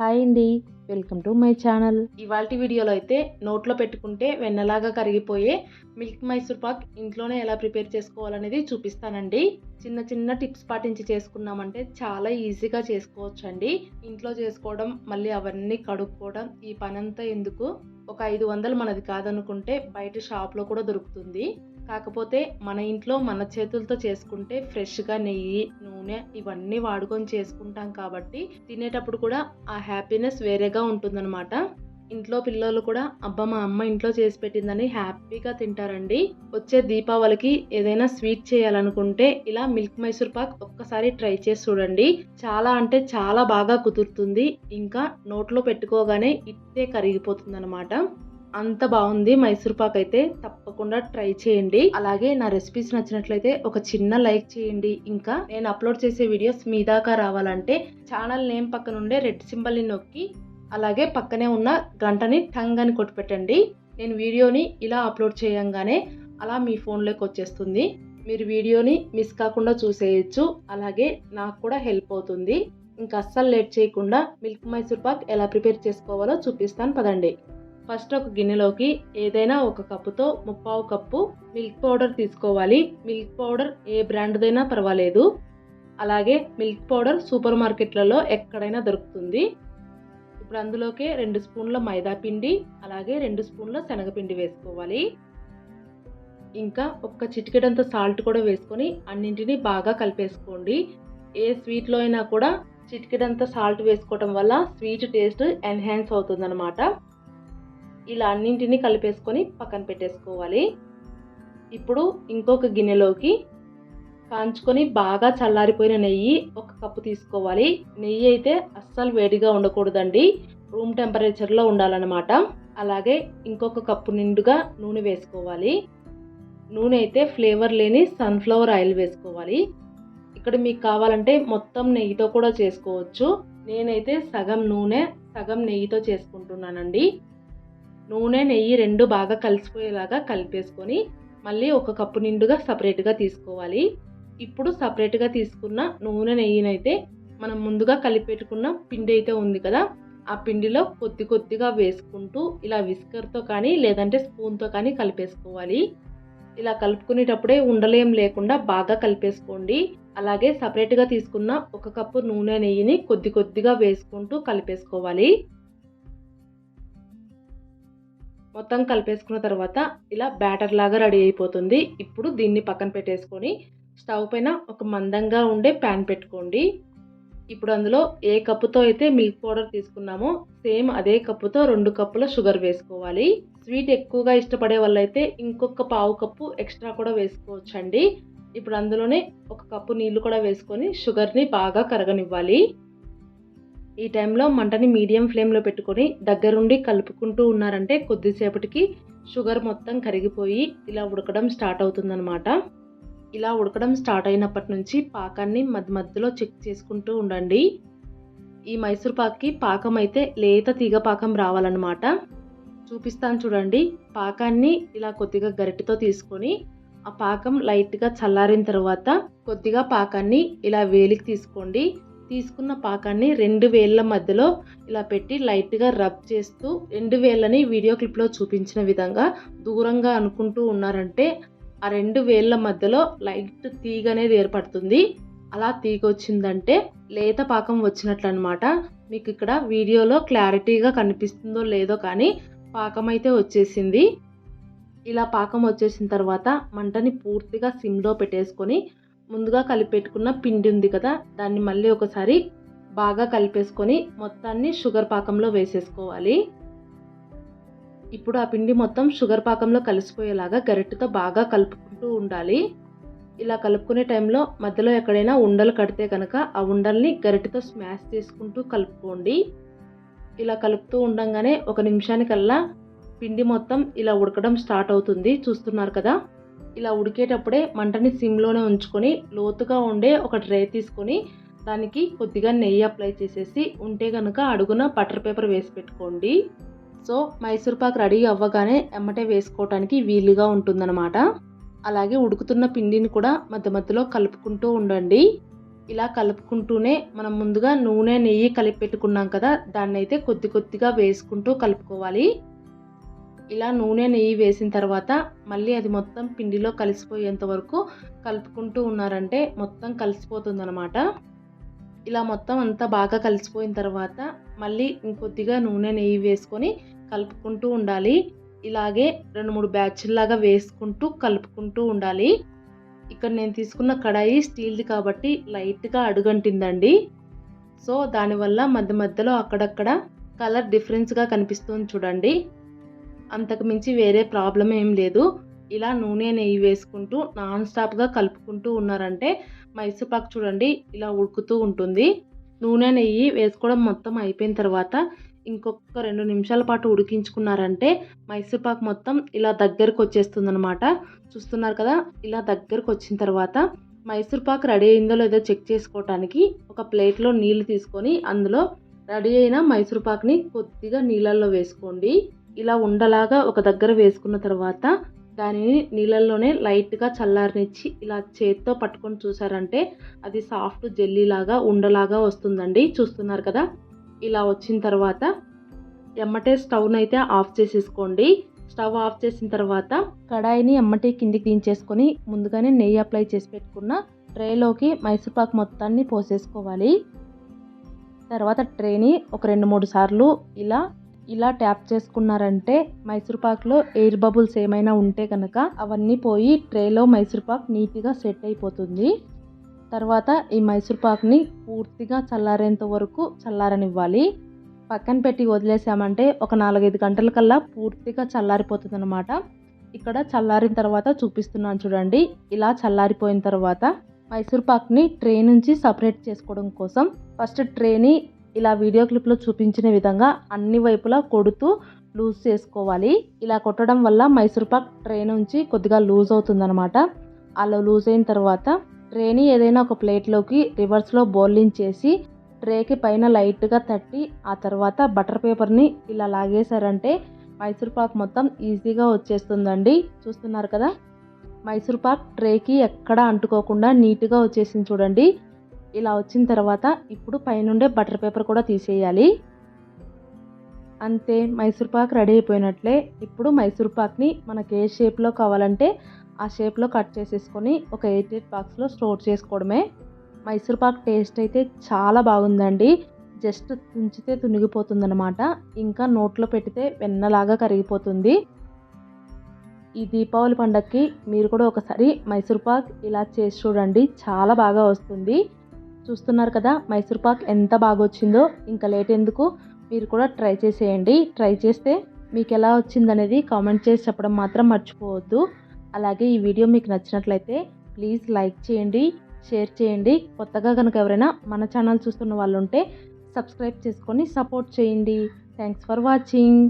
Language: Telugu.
హాయ్ అండి. Welcome to my channel. ఇవాళ వీడియోలో అయితే నోట్లో పెట్టుకుంటే వెన్నలాగా కరిగిపోయే మిల్క్ మైసూర్ పాక్ ఇంట్లోనే ఎలా ప్రిపేర్ చేసుకోవాలనేది చూపిస్తానండి. చిన్న చిన్న టిప్స్ పాటించి చేసుకున్నామంటే చాలా ఈజీగా చేసుకోవచ్చు అండి ఇంట్లో చేసుకోవడం మళ్ళీ అవన్నీ కడుక్కోవడం ఈ పనంతా ఎందుకు? ఒక ఐదు వందలు మనది కాదనుకుంటే బయట షాప్లో కూడా దొరుకుతుంది. కాకపోతే మన ఇంట్లో మన చేతులతో చేసుకుంటే ఫ్రెష్గా నెయ్యి నూనె ఇవన్నీ వాడుకొని చేసుకుంటాం కాబట్టి తినేటప్పుడు కూడా ఆ హ్యాపీనెస్ వేరేగా ఉంటుందన్నమాట. ఇంట్లో పిల్లలు కూడా అబ్బా మా అమ్మ ఇంట్లో చేసి పెట్టిందని హ్యాపీగా తింటారండి. వచ్చే దీపావళికి ఏదైనా స్వీట్ చేయాలనుకుంటే ఇలా మిల్క్ మైసూర్ పాక్ ఒక్కసారి ట్రై చేసి చూడండి. చాలా అంటే చాలా బాగా కుదురుతుంది. ఇంకా నోట్లో పెట్టుకోగానే ఇట్టే కరిగిపోతుంది అనమాట అంత బాగుంది. మైసూర్ పాక్ అయితే తప్పకుండా ట్రై చేయండి. అలాగే నా రెసిపీస్ నచ్చినట్లయితే ఒక చిన్న లైక్ చేయండి. ఇంకా నేను అప్లోడ్ చేసే వీడియోస్ మీ దాకా రావాలంటే ఛానల్ నేమ్ పక్కన ఉండే రెడ్ సింబల్ని నొక్కి అలాగే పక్కనే ఉన్న గంటని టంగ్ అని కొట్టి పెట్టండి. నేను వీడియోని ఇలా అప్లోడ్ చేయంగానే అలా మీ ఫోన్లోకి వచ్చేస్తుంది. మీరు వీడియోని మిస్ కాకుండా చూసేయచ్చు. అలాగే నాకు కూడా హెల్ప్ అవుతుంది. ఇంకా అస్సలు లేట్ చేయకుండా మిల్క్ మైసూర్ పాక్ ఎలా ప్రిపేర్ చేసుకోవాలో చూపిస్తాను. పదండి. ఫస్ట్ ఒక గిన్నెలోకి ఏదైనా ఒక కప్పుతో ముప్పావు కప్పు మిల్క్ పౌడర్ తీసుకోవాలి. మిల్క్ పౌడర్ ఏ బ్రాండ్దైనా పర్వాలేదు. అలాగే మిల్క్ పౌడర్ సూపర్ మార్కెట్లలో ఎక్కడైనా దొరుకుతుంది. ఇప్పుడు అందులోకి రెండు స్పూన్ల మైదా పిండి అలాగే రెండు స్పూన్ల శనగపిండి వేసుకోవాలి. ఇంకా ఒక్క చిటికెడంత సాల్ట్ కూడా వేసుకొని అన్నింటినీ బాగా కలిపేసుకోండి. ఏ స్వీట్లో అయినా కూడా చిటికెడంత సాల్ట్ వేసుకోవటం వల్ల స్వీట్ టేస్ట్ ఎన్హాన్స్ అవుతుందన్నమాట. ఇలా అన్నింటినీ కలిపేసుకొని పక్కన పెట్టేసుకోవాలి. ఇప్పుడు ఇంకొక గిన్నెలోకి కాంచుకొని బాగా చల్లారిపోయిన నెయ్యి ఒక కప్పు తీసుకోవాలి. నెయ్యి అయితే అస్సలు వేడిగా ఉండకూడదండి. రూమ్ టెంపరేచర్లో ఉండాలన్నమాట. అలాగే ఇంకొక కప్పు నిండుగా నూనె వేసుకోవాలి. నూనె అయితే ఫ్లేవర్ లేని సన్ఫ్లవర్ ఆయిల్ వేసుకోవాలి. ఇక్కడ మీకు కావాలంటే మొత్తం నెయ్యితో కూడా చేసుకోవచ్చు. నేనైతే సగం నూనె సగం నెయ్యితో చేసుకుంటున్నానండి. నూనె నెయ్యి రెండు బాగా కలిసిపోయేలాగా కలిపేసుకొని మళ్ళీ ఒక కప్పు నిండుగా సపరేట్గా తీసుకోవాలి. ఇప్పుడు సపరేట్గా తీసుకున్న నూనె నెయ్యినైతే మనం ముందుగా కలిపెట్టుకున్న పిండి అయితే ఉంది కదా ఆ పిండిలో కొద్ది కొద్దిగా వేసుకుంటూ ఇలా విస్కర్తో కానీ లేదంటే స్పూన్తో కానీ కలిపేసుకోవాలి. ఇలా కలుపుకునేటప్పుడే ఉండలేం లేకుండా బాగా కలిపేసుకోండి. అలాగే సపరేట్గా తీసుకున్న ఒక కప్పు నూనె నెయ్యిని కొద్ది కొద్దిగా వేసుకుంటూ కలిపేసుకోవాలి. మొత్తం కలిపేసుకున్న తర్వాత ఇలా బ్యాటర్ లాగా రెడీ అయిపోతుంది. ఇప్పుడు దీన్ని పక్కన పెట్టేసుకొని స్టవ్ పైన ఒక మందంగా ఉండే ప్యాన్ పెట్టుకోండి. ఇప్పుడు అందులో ఏ కప్పుతో అయితే మిల్క్ పౌడర్ తీసుకున్నామో సేమ్ అదే కప్పుతో రెండు కప్పుల షుగర్ వేసుకోవాలి. స్వీట్ ఎక్కువగా ఇష్టపడే వాళ్ళైతే ఇంకొక పావు కప్పు ఎక్స్ట్రా కూడా వేసుకోవచ్చండి. ఇప్పుడు అందులోనే ఒక కప్పు నీళ్ళు కూడా వేసుకొని షుగర్ని బాగా కరగనివ్వాలి. ఈ టైంలో మంటని మీడియం ఫ్లేమ్లో పెట్టుకొని దగ్గరుండి కలుపుకుంటూ ఉన్నారంటే కొద్దిసేపటికి షుగర్ మొత్తం కరిగిపోయి ఇలా ఉడకడం స్టార్ట్ అవుతుందన్నమాట. ఇలా ఉడకడం స్టార్ట్ అయినప్పటి నుంచి పాకాన్ని మధ్య మధ్యలో చెక్ చేసుకుంటూ ఉండండి. ఈ మైసూర్ పాక్కి పాకం అయితే లేత తీగ పాకం రావాలన్నమాట. చూపిస్తాను చూడండి. పాకాన్ని ఇలా కొద్దిగా గరిటెతో తీసుకొని ఆ పాకం లైట్గా చల్లారిన తర్వాత కొద్దిగా పాకాన్ని ఇలా వేలికి తీసుకోండి. తీసుకున్న పాకాన్ని రెండు వేళ్ళ మధ్యలో ఇలా పెట్టి లైట్గా రబ్ చేస్తూ రెండు వేళ్ళని వీడియో క్లిప్లో చూపించిన విధంగా దూరంగా అనుకుంటూ ఉన్నారంటే ఆ రెండు వేళ్ళ మధ్యలో లైట్ తీగ అనేది ఏర్పడుతుంది. అలా తీగ వచ్చిందంటే లేత పాకం వచ్చినట్లు అనమాట మీకు ఇక్కడ వీడియోలో క్లారిటీగా కనిపిస్తుందో లేదో కానీ పాకం అయితే వచ్చేసింది. ఇలా పాకం వచ్చేసిన తర్వాత మంటని పూర్తిగా సిమ్లో పెట్టేసుకొని ముందుగా కలిపెట్టుకున్న పిండి ఉంది కదా దాన్ని మళ్ళీ ఒకసారి బాగా కలిపేసుకొని మొత్తాన్ని షుగర్ పాకంలో వేసేసుకోవాలి. ఇప్పుడు ఆ పిండి మొత్తం షుగర్ పాకంలో కలిసిపోయేలాగా గరిటెతో బాగా కలుపుకుంటూ ఉండాలి. ఇలా కలుపుకునే టైంలో మధ్యలో ఎక్కడైనా ఉండలు కడితే కనుక ఆ ఉండల్ని గరిటెతో స్మాష్ చేసుకుంటూ కలుపుకోండి. ఇలా కలుపుతూ ఉండంగానే ఒక నిమిషానికల్లా పిండి మొత్తం ఇలా ఉడకడం స్టార్ట్ అవుతుంది. చూస్తున్నారు కదా? ఇలా ఉడికేటప్పుడే మంటని సిమ్లోనే ఉంచుకొని లోతుగా ఉండే ఒక ట్రే తీసుకొని దానికి కొద్దిగా నెయ్యి అప్లై చేసేసి ఉంటే కనుక అడుగున బటర్ పేపర్ వేసి పెట్టుకోండి. సో మైసూర్ పాక్ రెడీ అవ్వగానే ఎమ్మటే వేసుకోవటానికి వీలుగా ఉంటుందన్నమాట. అలాగే ఉడుకుతున్న పిండిని కూడా మధ్య మధ్యలో కలుపుకుంటూ ఉండండి. ఇలా కలుపుకుంటూనే మనం ముందుగా నూనె నెయ్యి కలిపి పెట్టుకున్నాం కదా దాన్ని అయితే కొద్ది కొద్దిగా వేసుకుంటూ కలుపుకోవాలి. ఇలా నూనె నెయ్యి వేసిన తర్వాత మళ్ళీ అది మొత్తం పిండిలో కలిసిపోయేంత వరకు కలుపుకుంటూ ఉన్నారంటే మొత్తం కలిసిపోతుంది అనమాట ఇలా మొత్తం అంతా బాగా కలిసిపోయిన తర్వాత మళ్ళీ ఇంకొద్దిగా నూనె నెయ్యి వేసుకొని కలుపుకుంటూ ఉండాలి. ఇలాగే రెండు మూడు బ్యాచ్ల్లాగా వేసుకుంటూ కలుపుకుంటూ ఉండాలి. ఇక్కడ నేను తీసుకున్న కడాయి స్టీల్ది కాబట్టి లైట్గా అడుగంటిందండి. సో దానివల్ల మధ్య మధ్యలో అక్కడక్కడ కలర్ డిఫరెన్స్గా కనిపిస్తుంది చూడండి. అంతకు మించి వేరే ప్రాబ్లం ఏం లేదు. ఇలా నూనె నెయ్యి వేసుకుంటూ నాన్ స్టాప్గా కలుపుకుంటూ ఉన్నారంటే మైసూపాకు చూడండి ఇలా ఉడుకుతూ ఉంటుంది. నూనె నెయ్యి వేసుకోవడం మొత్తం అయిపోయిన తర్వాత ఇంకొక రెండు నిమిషాల పాటు ఉడికించుకున్నారంటే మైసూర్పాక్ మొత్తం ఇలా దగ్గరకు వచ్చేస్తుంది అనమాట చూస్తున్నారు కదా ఇలా దగ్గరకు వచ్చిన తర్వాత మైసూర్పాకు రెడీ అయిందో లేదో చెక్ చేసుకోవటానికి ఒక ప్లేట్లో నీళ్ళు తీసుకొని అందులో రెడీ అయిన మైసూర్పాక్ని కొద్దిగా నీళ్ళల్లో వేసుకోండి. ఇలా ఉండలాగా ఒక దగ్గర వేసుకున్న తర్వాత దానిని నీళ్ళల్లోనే లైట్గా చల్లారనిచ్చి ఇలా చేత్తో పట్టుకొని చూసారంటే అది సాఫ్ట్ జెల్లీలాగా ఉండలాగా వస్తుందండి. చూస్తున్నారు కదా? ఇలా వచ్చిన తర్వాత ఎమ్మటే స్టవ్ని అయితే ఆఫ్ చేసేసుకోండి. స్టవ్ ఆఫ్ చేసిన తర్వాత కడాయిని ఎమ్మటే కిందికి దించేసుకొని ముందుగానే నెయ్యి అప్లై చేసి పెట్టుకున్న ట్రేలోకి మైసూర్పాక్ మొత్తాన్ని పోసేసుకోవాలి. తర్వాత ట్రేని ఒక రెండు మూడు సార్లు ఇలా ఇలా ట్యాప్ చేసుకున్నారంటే మైసూర్పాక్లో ఎయిర్ బబుల్స్ ఏమైనా ఉంటే కనుక అవన్నీ పోయి ట్రేలో మైసూర్పాక్ నీట్గా సెట్ అయిపోతుంది. తర్వాత ఈ మైసూర్పాక్ని పూర్తిగా చల్లారేంత వరకు చల్లారనివ్వాలి. పక్కన పెట్టి వదిలేసామంటే ఒక నాలుగైదు గంటల కల్లా పూర్తిగా చల్లారిపోతుంది అనమాట ఇక్కడ చల్లారిన తర్వాత చూపిస్తున్నాను చూడండి. ఇలా చల్లారిపోయిన తర్వాత మైసూర్పాక్ని ట్రే నుంచి సపరేట్ చేసుకోవడం కోసం ఫస్ట్ ట్రేని ఇలా వీడియో క్లిప్లో చూపించిన విధంగా అన్ని వైపులా కొడుతూ లూజ్ చేసుకోవాలి. ఇలా కొట్టడం వల్ల మైసూర్పాక్ ట్రే నుంచి కొద్దిగా లూజ్ అవుతుందన్నమాట. అలా లూజ్ అయిన తర్వాత ట్రేని ఏదైనా ఒక ప్లేట్లోకి రివర్స్లో బౌలింగ్ చేసి ట్రేకి పైన లైట్గా తట్టి ఆ తర్వాత బటర్ పేపర్ని ఇలా లాగేశారంటే మైసూర్పాక్ మొత్తం ఈజీగా వచ్చేస్తుందండి. చూస్తున్నారు కదా? మైసూర్పాక్ ట్రేకి ఎక్కడ అంటుకోకుండా నీట్గా వచ్చేసింది చూడండి. ఇలా వచ్చిన తర్వాత ఇప్పుడు పైనుండే బటర్ పేపర్ కూడా తీసేయాలి. అంతే మైసూర్పాక్ రెడీ అయిపోయినట్లే. ఇప్పుడు మైసూర్పాక్ని మనకి ఏ షేప్లో కావాలంటే ఆ షేప్లో కట్ చేసేసుకొని ఒక ఎయిట్ ఎయిట్ బాక్స్లో స్టోర్ చేసుకోవడమే. మైసూర్పాక్ టేస్ట్ అయితే చాలా బాగుందండి. జస్ట్ తుంచితే తునిగిపోతుందన్నమాట. ఇంకా నోట్లో పెడితే వెన్నలాగా కరిగిపోతుంది. ఈ దీపావళి పండగకి మీరు కూడా ఒకసారి మైసూర్పాక్ ఇలా చేసి చూడండి. చాలా బాగా వస్తుంది. చూస్తున్నారు కదా మైసూర్ పాక్ ఎంత బాగా వచ్చిందో ఇంకా లేట్ ఎందుకు? మీరు కూడా ట్రై చేసేయండి. ట్రై చేస్తే మీకు ఎలా వచ్చిందనేది కామెంట్ చేసి చెప్పడం మాత్రం మర్చిపోవద్దు. అలాగే ఈ వీడియో మీకు నచ్చినట్లయితే ప్లీజ్ లైక్ చేయండి షేర్ చేయండి. కొత్తగా కనుక ఎవరైనా మన ఛానల్ చూస్తున్న వాళ్ళు ఉంటే సబ్స్క్రైబ్ చేసుకొని సపోర్ట్ చేయండి. Thanks for watching.